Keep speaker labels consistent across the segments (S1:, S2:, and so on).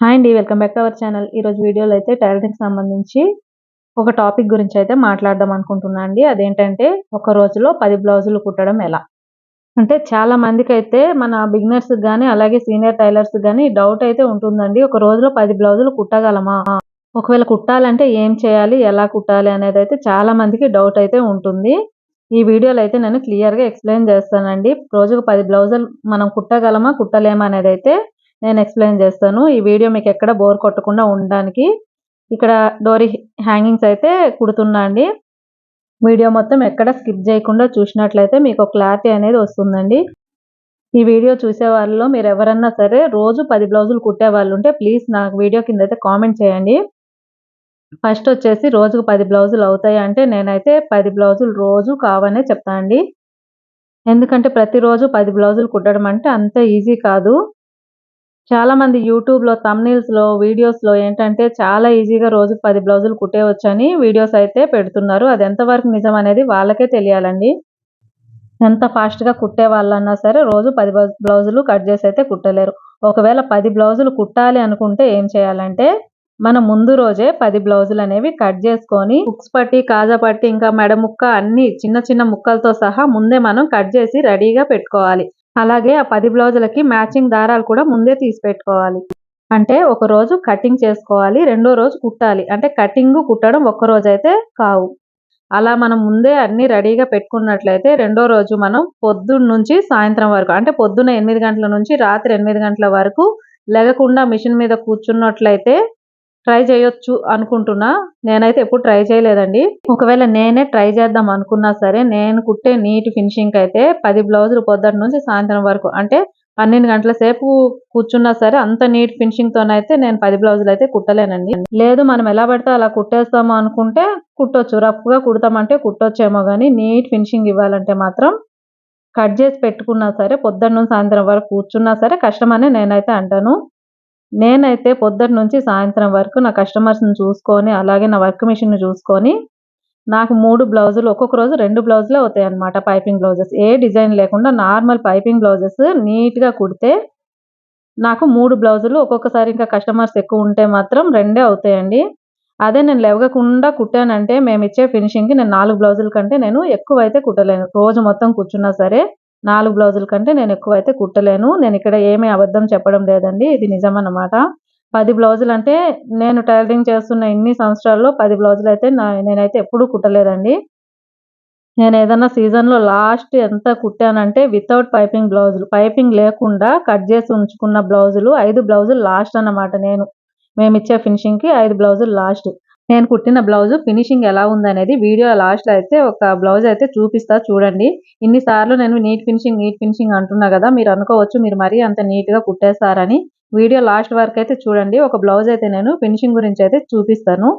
S1: Hi అండి welcome back our channel ఈరోజు వీడియోలో అయితే టైలరింగ్ సంబంధించి ఒక టాపిక్ గురించి అయితే మాట్లాడదాం అనుకుంటున్నాను అండి. అదేంటంటే ఒక రోజులో పది బ్లౌజులు కుట్టడం ఎలా? అంటే చాలా మందికి అయితే మన బిగినర్స్ కానీ అలాగే సీనియర్ టైలర్స్ కానీ డౌట్ అయితే ఉంటుందండి. ఒక రోజులో పది బ్లౌజులు కుట్టగలమా? ఒకవేళ కుట్టాలంటే ఏం చేయాలి? ఎలా కుట్టాలి? అనేది అయితే చాలా మందికి డౌట్ అయితే ఉంటుంది. ఈ వీడియోలో అయితే నేను క్లియర్గా ఎక్స్ప్లెయిన్ చేస్తానండి. రోజుకు పది బ్లౌజులు మనం కుట్టగలమా? కుట్టలేమా? అనేది అయితే నేను ఎక్స్ప్లెయిన్ చేస్తాను. ఈ వీడియో మీకు ఎక్కడ బోర్ కొట్టకుండా ఉండడానికి ఇక్కడ డోరీ హ్యాంగింగ్స్ అయితే కుడుతున్నా అండి. వీడియో మొత్తం ఎక్కడ స్కిప్ చేయకుండా చూసినట్లయితే మీకు క్లారిటీ అనేది వస్తుందండి. ఈ వీడియో చూసే వాళ్ళలో మీరు ఎవరన్నా సరే రోజు పది బ్లౌజులు కుట్టే వాళ్ళు ఉంటే ప్లీజ్ నాకు వీడియో కింద అయితే కామెంట్ చేయండి. ఫస్ట్ వచ్చేసి రోజుకు పది బ్లౌజులు అవుతాయి అంటే నేనైతే పది బ్లౌజులు రోజు కావనే చెప్తాను అండి ఎందుకంటే ప్రతిరోజు పది బ్లౌజులు కుట్టడం అంటే అంత ఈజీ కాదు. చాలా మంది యూట్యూబ్లో తమ్నీల్స్లో వీడియోస్లో ఏంటంటే చాలా ఈజీగా రోజుకు పది బ్లౌజులు కుట్టేయవచ్చని వీడియోస్ అయితే పెడుతున్నారు. అది ఎంతవరకు నిజం అనేది వాళ్ళకే తెలియాలండి. ఎంత ఫాస్ట్గా కుట్టే వాళ్ళన్నా సరే రోజు పది బ్లౌజులు కట్ చేసి అయితే కుట్టలేరు. ఒకవేళ పది బ్లౌజులు కుట్టాలి అనుకుంటే ఏం చేయాలంటే మనం ముందు రోజే పది బ్లౌజులు అనేవి కట్ చేసుకొని బుక్స్ పట్టి కాజా పట్టి ఇంకా మెడ ముక్క అన్ని చిన్న చిన్న ముక్కలతో సహా ముందే మనం కట్ చేసి రెడీగా పెట్టుకోవాలి. అలాగే ఆ పది బ్లౌజులకి మ్యాచింగ్ దారాలు కూడా ముందే తీసి పెట్టుకోవాలి. అంటే ఒక రోజు కటింగ్ చేసుకోవాలి రెండో రోజు కుట్టాలి. అంటే కటింగ్ కుట్టడం ఒక్క రోజు అయితే కావు. అలా మనం ముందే అన్ని రెడీగా పెట్టుకున్నట్లయితే రెండో రోజు మనం పొద్దున్న నుంచి సాయంత్రం వరకు అంటే పొద్దున్న ఎనిమిది గంటల నుంచి రాత్రి ఎనిమిది గంటల వరకు లేకుండా మిషన్ మీద కూర్చున్నట్లయితే ట్రై చేయొచ్చు అనుకుంటున్నా. నేనైతే ఎప్పుడు ట్రై చేయలేదండి. ఒకవేళ నేనే ట్రై చేద్దాం అనుకున్నా సరే నేను కుట్టే నీట్ ఫినిషింగ్ అయితే పది బ్లౌజులు పొద్దున్న నుంచి సాయంత్రం వరకు అంటే పన్నెండు గంటల సేపు కూర్చున్నా సరే అంత నీట్ ఫినిషింగ్ తోనైతే నేను పది బ్లౌజులు అయితే కుట్టలేనండి. లేదు మనం ఎలా పడితే అలా కుట్టేస్తాము అనుకుంటే కుట్టొచ్చు. రఫ్గా కుడతామంటే కుట్టొచ్చేమో కానీ నీట్ ఫినిషింగ్ ఇవ్వాలంటే మాత్రం కట్ చేసి పెట్టుకున్నా సరే పొద్దున్న సాయంత్రం వరకు కూర్చున్నా సరే కష్టం అని నేనైతే అంటాను. నేనైతే పొద్దున్న నుంచి సాయంత్రం వరకు నా కస్టమర్స్ని చూసుకొని అలాగే నా వర్క్ మిషన్ని చూసుకొని నాకు మూడు బ్లౌజులు ఒక్కొక్క రోజు రెండు బ్లౌజులే అవుతాయి అనమాట పైపింగ్ బ్లౌజెస్ ఏ డిజైన్ లేకుండా నార్మల్ పైపింగ్ బ్లౌజెస్ నీట్గా కుడితే నాకు మూడు బ్లౌజులు ఒక్కొక్కసారి ఇంకా కస్టమర్స్ ఎక్కువ ఉంటే మాత్రం రెండే అవుతాయండి. అదే నేను లెవగకుండా కుట్టానంటే మేము ఇచ్చే ఫినిషింగ్కి నేను నాలుగు బ్లౌజుల కంటే నేను ఎక్కువ అయితే కుట్టలేను. రోజు మొత్తం కూర్చున్నా సరే నాలుగు బ్లౌజుల కంటే నేను ఎక్కువ అయితే కుట్టలేను. నేను ఇక్కడ ఏమీ అబద్ధం చెప్పడం లేదండి. ఇది నిజమన్నమాట. పది బ్లౌజులు అంటే నేను టైలరింగ్ చేస్తున్న ఇన్ని సంవత్సరాల్లో పది బ్లౌజులు అయితే నేనైతే ఎప్పుడూ కుట్టలేదండి. నేను ఏదన్నా సీజన్లో లాస్ట్ ఎంత కుట్టానంటే వితౌట్ పైపింగ్ బ్లౌజులు పైపింగ్ లేకుండా కట్ చేసి ఉంచుకున్న బ్లౌజులు ఐదు బ్లౌజులు లాస్ట్ అన్నమాట నేను. మేము ఇచ్చే ఫినిషింగ్కి ఐదు బ్లౌజులు లాస్ట్. నేను కుట్టిన బ్లౌజ్ ఫినిషింగ్ ఎలా ఉందనేది వీడియో లాస్ట్లో అయితే ఒక బ్లౌజ్ అయితే చూపిస్తా చూడండి. ఇన్నిసార్లు నేను నీట్ ఫినిషింగ్ నీట్ ఫినిషింగ్ అంటున్నా కదా మీరు అనుకోవచ్చు మీరు మరీ అంత నీట్గా కుట్టేస్తారని. వీడియో లాస్ట్ వరకు అయితే చూడండి. ఒక బ్లౌజ్ అయితే నేను ఫినిషింగ్ గురించి అయితే చూపిస్తాను.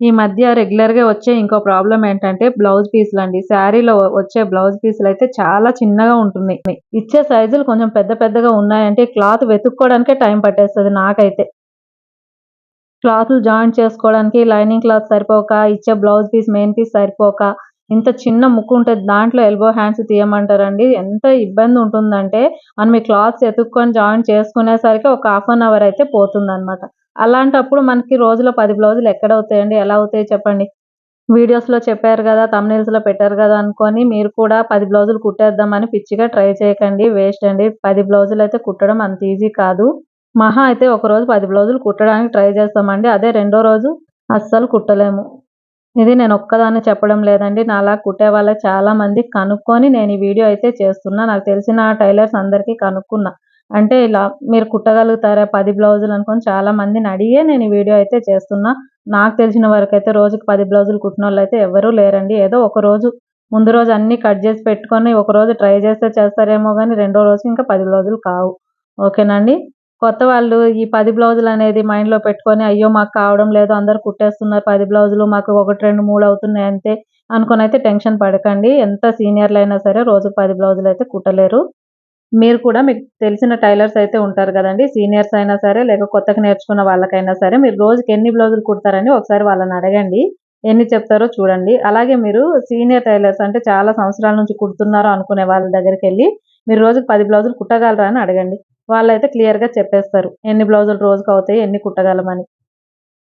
S1: ఈ మధ్య రెగ్యులర్గా వచ్చే ఇంకో ప్రాబ్లం ఏంటంటే బ్లౌజ్ పీసులు అండి శారీలో వచ్చే బ్లౌజ్ పీసులు అయితే చాలా చిన్నగా ఉంటున్నాయి. ఇచ్చే సైజులు కొంచెం పెద్ద పెద్దగా ఉన్నాయంటే క్లాత్ వెతుక్కోవడానికే టైం పట్టేస్తుంది నాకైతే. క్లాత్లు జాయింట్ చేసుకోవడానికి లైనింగ్ క్లాత్ సరిపోక ఇచ్చే బ్లౌజ్ పీస్ మెయిన్ పీస్ సరిపోక ఇంత చిన్న ముక్కు ఉంటుంది దాంట్లో ఎల్బో హ్యాండ్స్ తీయమంటారండి. ఎంత ఇబ్బంది ఉంటుందంటే మనం ఈ క్లాత్స్ ఎతుక్కొని జాయిన్ చేసుకునేసరికి ఒక హాఫ్ అన్ అవర్ అయితే పోతుందనమాట అలాంటప్పుడు మనకి రోజులో పది బ్లౌజులు ఎక్కడ అవుతాయండి ఎలా అవుతాయి చెప్పండి? వీడియోస్లో చెప్పారు కదా లో పెట్టారు కదా అనుకొని మీరు కూడా పది బ్లౌజులు కుట్టేద్దామని పిచ్చిగా ట్రై చేయకండి వేస్ట్ అండి. పది బ్లౌజులు అయితే కుట్టడం అంత ఈజీ కాదు. మహా అయితే ఒక రోజు పది బ్లౌజులు కుట్టడానికి ట్రై చేస్తామండి. అదే రెండో రోజు అస్సలు కుట్టలేము. ఇది నేను ఒక్కదాన్ని చెప్పడం లేదండి. నాలా కుట్టే వాళ్ళ చాలా మంది కనుక్కొని నేను ఈ వీడియో అయితే చేస్తున్నా. నాకు తెలిసిన టైలర్స్ అందరికీ కనుక్కున్నా. అంటే ఇలా మీరు కుట్టగలుగుతారా పది బ్లౌజులు అనుకొని చాలా మందిని అడిగే నేను ఈ వీడియో అయితే చేస్తున్నా. నాకు తెలిసిన వరకు అయితే రోజుకి పది బ్లౌజులు కుట్టిన వాళ్ళు అయితే ఎవరూ లేరండి. ఏదో ఒక రోజు ముందు రోజు అన్ని కట్ చేసి పెట్టుకొని ఒక రోజు ట్రై చేస్తే చేస్తారేమో కానీ రెండో రోజు ఇంకా పది బ్లౌజులు కావు. ఓకేనండి కొత్త వాళ్ళు ఈ పది బ్లౌజులు అనేది మైండ్లో పెట్టుకొని అయ్యో మాకు కావడం లేదు అందరు కుట్టేస్తున్నారు పది బ్లౌజులు మాకు ఒకటి రెండు మూడు అవుతున్నాయి అంతే అనుకుని అయితే టెన్షన్ పడకండి. ఎంత సీనియర్లు అయినా సరే రోజు పది బ్లౌజులు అయితే కుట్టలేరు. మీరు కూడా మీకు తెలిసిన టైలర్స్ అయితే ఉంటారు కదండి. సీనియర్స్ అయినా సరే లేక కొత్తగా నేర్చుకున్న వాళ్ళకైనా సరే మీరు రోజుకి ఎన్ని బ్లౌజులు కుడతారని ఒకసారి వాళ్ళని అడగండి. ఎన్ని చెప్తారో చూడండి. అలాగే మీరు సీనియర్ టైలర్స్ అంటే చాలా సంవత్సరాల నుంచి కుడుతున్నారో అనుకునే వాళ్ళ దగ్గరికి వెళ్ళి మీరు రోజుకి పది బ్లౌజులు కుట్టగలరా అని అడగండి. వాళ్ళైతే క్లియర్‌గా చెప్పేస్తారు. ఎన్ని బ్లౌజులు రోజుకి అవుతాయి, ఎన్ని కుట్టగలమని.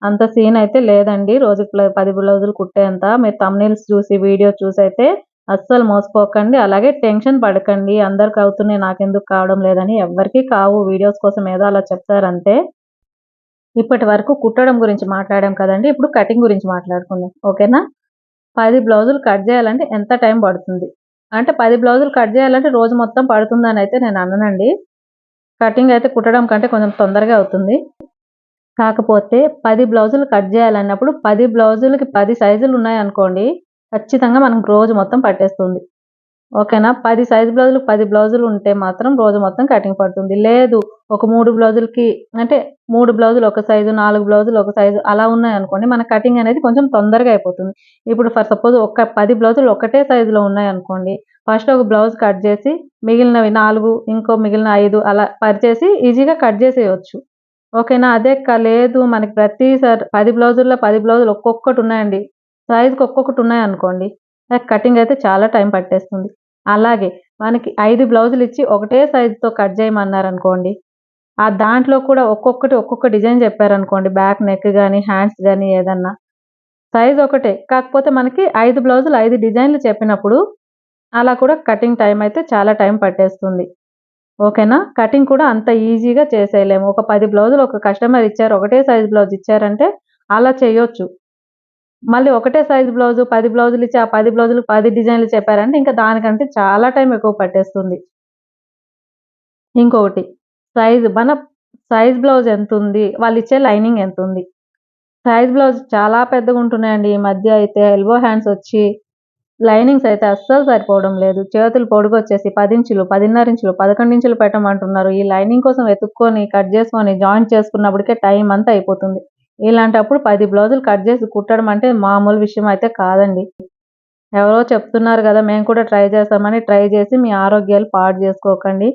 S1: అంత సీన్ అయితే లేదండి. రోజుకి పది బ్లౌజులు కుట్టేంత. మీరు తమ్నీల్స్ చూసి, వీడియో అయితే అస్సలు మోసపోకండి. అలాగే టెన్షన్ పడకండి. అందరికి అవుతున్నాయి నాకెందుకు కావడం లేదని. ఎవరికీ కావు. వీడియోస్ కోసం ఏదో అలా చెప్తారంతే. ఇప్పటి వరకు కుట్టడం గురించి మాట్లాడాం కదండి ఇప్పుడు కటింగ్ గురించి మాట్లాడుకుందాం. ఓకేనా? పది బ్లౌజులు కట్ చేయాలంటే ఎంత టైం పడుతుంది? అంటే పది బ్లౌజులు కట్ చేయాలంటే రోజు మొత్తం పడుతుందనైతే నేను అన్నానండి కటింగ్ అయితే కుట్టడం కంటే కొంచెం తొందరగా అవుతుంది. కాకపోతే పది బ్లౌజులు కట్ చేయాలన్నప్పుడు పది బ్లౌజులకి పది సైజులు ఉన్నాయనుకోండి, ఖచ్చితంగా మనకు రోజు మొత్తం పట్టేస్తుంది. ఓకేనా? పది సైజ్ బ్లౌజులు పది బ్లౌజులు ఉంటే మాత్రం రోజు మొత్తం కటింగ్ పడుతుంది. లేదు ఒక మూడు బ్లౌజులకి అంటే మూడు బ్లౌజులు ఒక సైజు, నాలుగు బ్లౌజులు ఒక సైజు అలా ఉన్నాయనుకోండి, మన కటింగ్ అనేది కొంచెం తొందరగా అయిపోతుంది. ఇప్పుడు ఫర్ సపోజ్ ఒక పది బ్లౌజులు ఒకటే సైజులో ఉన్నాయనుకోండి, ఫస్ట్ ఒక బ్లౌజ్ కట్ చేసి మిగిలినవి నాలుగు ఇంకో మిగిలిన ఐదు అలా పరిచేసి ఈజీగా కట్ చేసేయచ్చు ఓకేనా? అదే లేదు మనకి ప్రతిసారి పది బ్లౌజుల్లో పది బ్లౌజులు ఒక్కొక్కటి ఉన్నాయండి. సైజుకి ఒక్కొక్కటి ఉన్నాయనుకోండి, నాకు కటింగ్ అయితే చాలా టైం పట్టేస్తుంది. అలాగే మనకి ఐదు బ్లౌజులు ఇచ్చి ఒకటే సైజుతో కట్ చేయమన్నారనుకోండి, ఆ దాంట్లో కూడా ఒక్కొక్కటి ఒక్కొక్క డిజైన్ చెప్పారనుకోండి, బ్యాక్ నెక్ కానీ హ్యాండ్స్ కానీ ఏదన్నా. సైజ్ ఒకటే. కాకపోతే మనకి ఐదు బ్లౌజులు ఐదు డిజైన్‌లు చెప్పినప్పుడు అలా కూడా కటింగ్ టైం అయితే చాలా టైం పట్టేస్తుంది. ఓకేనా? కటింగ్ కూడా అంత ఈజీగా చేసేయలేము. ఒక పది బ్లౌజులు ఒక కస్టమర్ ఇచ్చారు. ఒకటే సైజ్ బ్లౌజ్ ఇచ్చారంటే అలా చేయొచ్చు. మళ్ళీ ఒకటే సైజ్ బ్లౌజు పది బ్లౌజులు ఇచ్చి ఆ పది బ్లౌజులు పది డిజైన్‌లు చెప్పారంటే ఇంకా దానికంటే చాలా టైం ఎక్కువ పట్టేస్తుంది. ఇంకొకటి సైజు మన సైజ్ బ్లౌజ్ ఎంత ఉంది వాళ్ళు ఇచ్చే లైనింగ్ ఎంత ఉంది సైజ్ బ్లౌజ్ చాలా పెద్దగా ఉంటున్నాయండి ఈ మధ్య అయితే ఎల్బో హ్యాండ్స్ వచ్చి లైనింగ్స్ అయితే అస్సలు సరిపోవడం లేదు. చేతులు పొడుగొచ్చేసి 10 ఇంచులు, 10.5 ఇంచులు, 11 ఇంచులు పెట్టమంటున్నారు. ఈ లైనింగ్ కోసం వెతుక్కొని, కట్ చేసుకొని, జాయింట్ చేసుకున్నప్పటికే టైం అంతా అయిపోతుంది. ఇలాంటప్పుడు పది బ్లౌజులు కట్ చేసి కుట్టడం అంటే మామూలు విషయం అయితే కాదండి. ఎవరో చెప్తున్నారు కదా మేము కూడా ట్రై చేస్తామని ట్రై చేసి మీ ఆరోగ్యాలు పాడు చేసుకోకండి.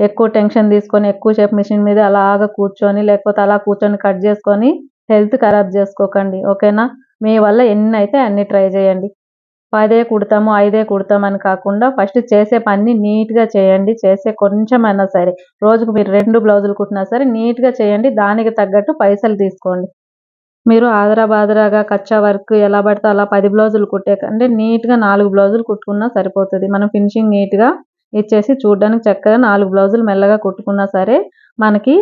S1: ఎక్కువ టెన్షన్ తీసుకొని, ఎక్కువసేపు మిషన్ మీద అలాగా కూర్చొని, లేకపోతే అలా కూర్చొని కట్ చేసుకొని హెల్త్ ఖరాబ్ చేసుకోకండి. ఓకేనా? మీ వల్ల ఎన్ని అయితే అన్ని ట్రై చేయండి. పదే కుడతాము, ఐదే కుడతామని కాకుండా ఫస్ట్ చేసే పని నీట్‌గా చేయండి. చేసే కొంచెమైనా సరే, రోజుకు మీరు రెండు బ్లౌజులు కుట్టినా సరే నీట్‌గా చేయండి. దానికి తగ్గట్టు పైసలు తీసుకోండి. మీరు ఆదరా బాదరాగా కచ్చా వర్క్ ఎలా పడితే అలా పది బ్లౌజులు కుట్టే కంటే నీట్‌గా నాలుగు బ్లౌజులు కుట్టుకున్నా సరిపోతుంది మనం ఫినిషింగ్ నీట్‌గా ఇచ్చేసి చూడడానికి చక్కగా నాలుగు బ్లౌజులు మెల్లగా కుట్టుకున్నా సరే, మనకి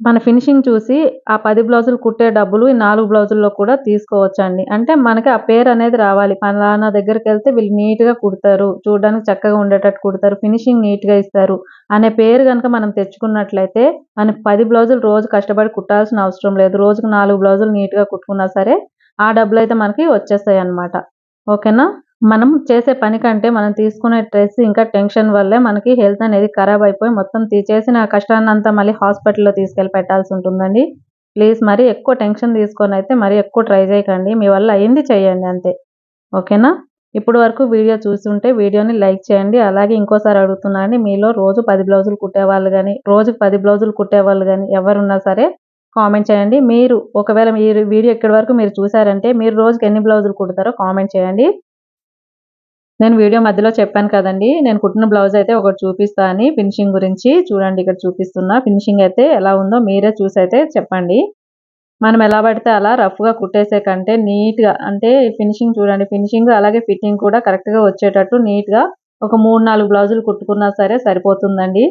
S1: మన ఫినిషింగ్ చూసి ఆ పది బ్లౌజులు కుట్టే డబ్బులు ఈ నాలుగు బ్లౌజుల్లో కూడా తీసుకోవచ్చండి. అంటే మనకి ఆ పేరు అనేది రావాలి. పలానా దగ్గరికి వెళ్తే వీళ్ళు నీట్‌గా కుడతారు. చూడడానికి చక్కగా ఉండేటట్టు కుడతారు. ఫినిషింగ్ నీట్‌గా ఇస్తారు. అనే పేరు కనుక మనం తెచ్చుకున్నట్లయితే మనకి పది బ్లౌజులు రోజు కష్టపడి కుట్టాల్సిన అవసరం లేదు. రోజుకు నాలుగు బ్లౌజులు నీట్‌గా కుట్టుకున్నా సరే, ఆ డబ్బులు అయితే మనకి వచ్చేస్తాయి అన్నమాట ఓకేనా? మనం చేసే పని కంటే మనం తీసుకునే స్ట్రెస్ ఇంకా టెన్షన్ వల్లే మనకి హెల్త్ అనేది ఖరాబ్ అయిపోయి మొత్తం తీసేసిన చేసిన కష్టాన్నంతా మళ్ళీ హాస్పిటల్‌లో తీసుకెళ్ళి పెట్టాల్సి ఉంటుందండి. ప్లీజ్ మరి ఎక్కువ టెన్షన్ తీసుకొని అయితే మరీ ఎక్కువ ట్రై చేయకండి. మీ వల్ల అయింది చేయండి అంతే. ఓకేనా? ఇప్పటి వరకు వీడియో చూస్తుంటే వీడియోని లైక్ చేయండి. అలాగే ఇంకోసారి అడుగుతున్నా అండి. మీలో రోజు పది బ్లౌజులు కుట్టేవాళ్ళు కానీ రోజు పది బ్లౌజులు కుట్టేవాళ్ళు కానీ ఎవరున్నా సరే కామెంట్ చేయండి. మీరు ఒకవేళ మీరు వీడియో ఇక్కడి వరకు మీరు చూసారంటే మీరు రోజుకి ఎన్ని బ్లౌజులు కుడతారో కామెంట్ చేయండి. నేను వీడియో మధ్యలో చెప్పాను కదండి నేను కుట్టిన బ్లౌజ్ అయితే ఒకటి చూపిస్తా అని ఫినిషింగ్ గురించి. చూడండి ఇక్కడ చూపిస్తున్నా. ఫినిషింగ్ అయితే ఎలా ఉందో మీరే చూసి అయితే చెప్పండి. మనం ఎలా పడితే అలా రఫ్‌గా కుట్టేసే కంటే నీట్‌గా అంటే ఫినిషింగ్ చూడండి. ఫినిషింగ్ అలాగే ఫిట్టింగ్ కూడా కరెక్ట్‌గా వచ్చేటట్టు నీట్‌గా ఒక 3, 4 బ్లౌజులు కుట్టుకున్నా సరే సరిపోతుందండి.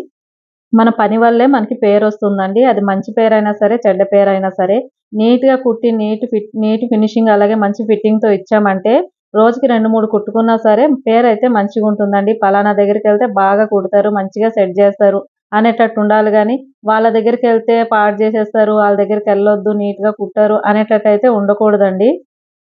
S1: మన పని వల్లే మనకి పేరు వస్తుందండి అది మంచి పేరైనా సరే, చెడ్డ పేరైనా సరే నీట్‌గా కుట్టి నీట్ ఫిట్ నీట్ ఫినిషింగ్ అలాగే మంచి ఫిట్టింగ్‌తో ఇచ్చామంటే రోజుకి 2, 3 కుట్టుకున్నా సరే పేరు అయితే మంచిగా ఉంటుందండి పలానా దగ్గరికెళ్తే బాగా కుడతారు. మంచిగా సెట్ చేస్తారు అనేటట్టు ఉండాలి కానీ వాళ్ళ దగ్గరికి వెళ్తే పాడు చేసేస్తారు. వాళ్ళ దగ్గరికి వెళ్ళొద్దు నీట్‌గా అనేటట్టు అయితే ఉండకూడదండి.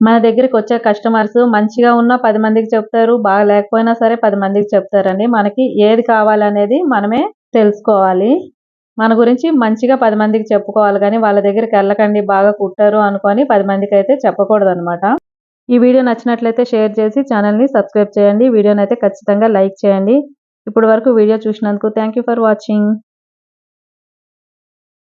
S1: మన దగ్గరికి వచ్చే కస్టమర్స్ మంచిగా ఉన్నా పది మందికి చెప్తారు. బాగా లేకపోయినా సరే పది మందికి చెప్తారండి. మనకి ఏది కావాలనేది మనమే తెలుసుకోవాలి. మన గురించి మంచిగా పది మందికి చెప్పుకోవాలి కానీ వాళ్ళ దగ్గరికి వెళ్ళకండి బాగా కుట్టారు అనుకొని పది మందికి అయితే చెప్పకూడదనమాట. ఈ వీడియో నచ్చినట్లయితే షేర్ చేసి ఛానల్ని సబ్స్క్రైబ్ చేయండి. వీడియోనైతే ఖచ్చితంగా లైక్ చేయండి. ఇప్పటి వరకు వీడియో చూసినందుకు థ్యాంక్ యూ ఫర్ వాచింగ్.